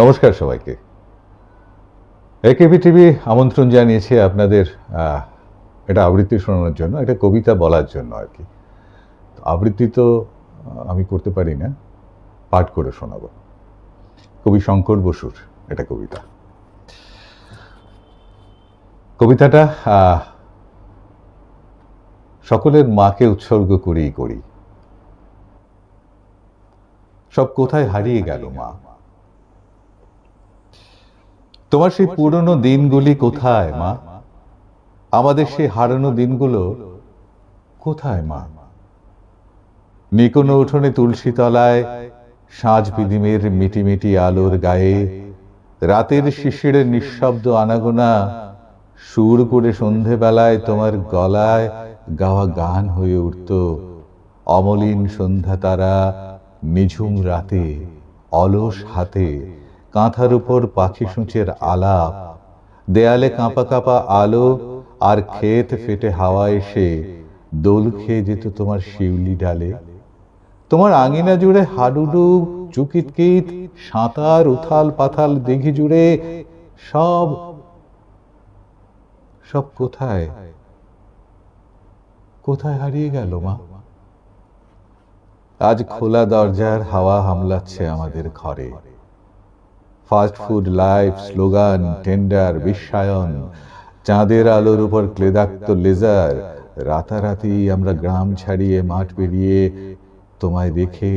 নমস্কার সবাইকে। একেবি টিভি আমন্ত্রণ জানিয়েছে আপনাদের এটা আবৃত্তি শোনানোর জন্য, এটা কবিতা বলার জন্য আর কি। আবৃত্তি তো আমি করতে পারি না, পাঠ করে শোনাবো। কবি শঙ্কর বসুর এটা কবিতা। কবিতাটা সকলের মাকে উৎসর্গ করেই করি। সব কোথায় হারিয়ে গেল মা? তোমার সেই পুরনো দিনগুলি কোথায়, মা? আমাদের সেই হারানো দিনগুলো কোথায়, মা? নিকোনো উঠোনে তুলসী তলায় সাঁঝ বিদিমের মিটিমিটি আলোর গায়ে, রাতের শিশিরের নিঃশব্দ আনাগোনা, সুর করে সন্ধেবেলায় তোমার গলায় গাওয়া গান হয়ে উঠত। অমলিন সন্ধ্যা তারা নিঝুম রাতে অলস হাতে কাঁথার উপর পাখি সূচের আলাপ। দেয়ালে কাঁপা কাঁপা আলো আর ক্ষেত ফেটে হাওয়া এসে দোল খেয়ে যেত তোমার শিউলি ডালে। তোমার আঙিনা জুড়ে হাডুডু চুকিতকিত সাঁতার, উথাল পাথাল, দিঘি জুড়ে সব সব কোথায়? কোথায় হারিয়ে গেল মা? আজ খোলা দরজার হাওয়া হামলাচ্ছে আমাদের ঘরে। Fast food life slogan tender বিশ্বায়ন চাঁদের আলোর উপর ক্লেদাক্ত লেজার রাতারাতি আমরা গ্রাম ছাড়িয়ে মাঠ পেরিয়ে তোমায় দেখে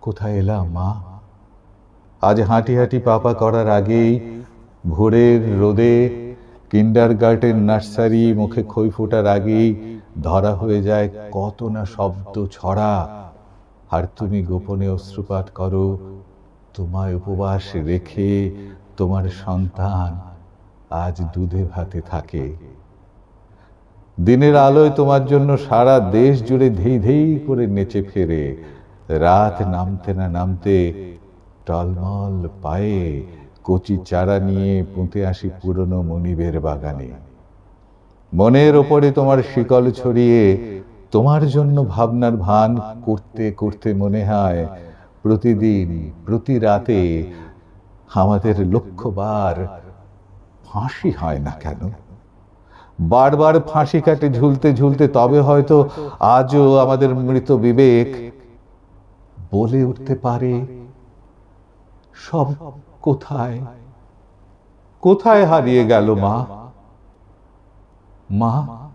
কোথায় এলাম, মা? আজ হাঁটি হাঁটি পাপা করার আগেই ভোরের রোদে কিন্ডার গার্ডেন নার্সারি মুখে খই ফোটার আগেই ধরা হয়ে যায় কত না শব্দ ছড়া। আর তুমি গোপনে অশ্রুপাত করো তোমায় উপবাস রেখে তোমার সন্তান আজ দুধে ভাতে থাকে। দিনের আলোয় তোমার জন্য সারা দেশ জুড়ে ধেই ধেই করে নেচে ফেরে। রাত নামতে না নামতে টলমল পায়ে কচি চারা নিয়ে পুঁতে আসি পুরনো মনিবের বাগানে। মনের ওপরে তোমার শিকল ছড়িয়ে তোমার জন্য ভাবনার ভান করতে করতে মনে হয় প্রতিদিন প্রতি রাতে আমাদের লক্ষ্যবার ফাঁসি হয় না কেন? বারবার ফাঁসি কাটে ঝুলতে ঝুলতে তবে হয়তো আজও আমাদের মৃত বিবেক বলে উঠতে পারে। সব কোথায়? কোথায় হারিয়ে গেল মা? মা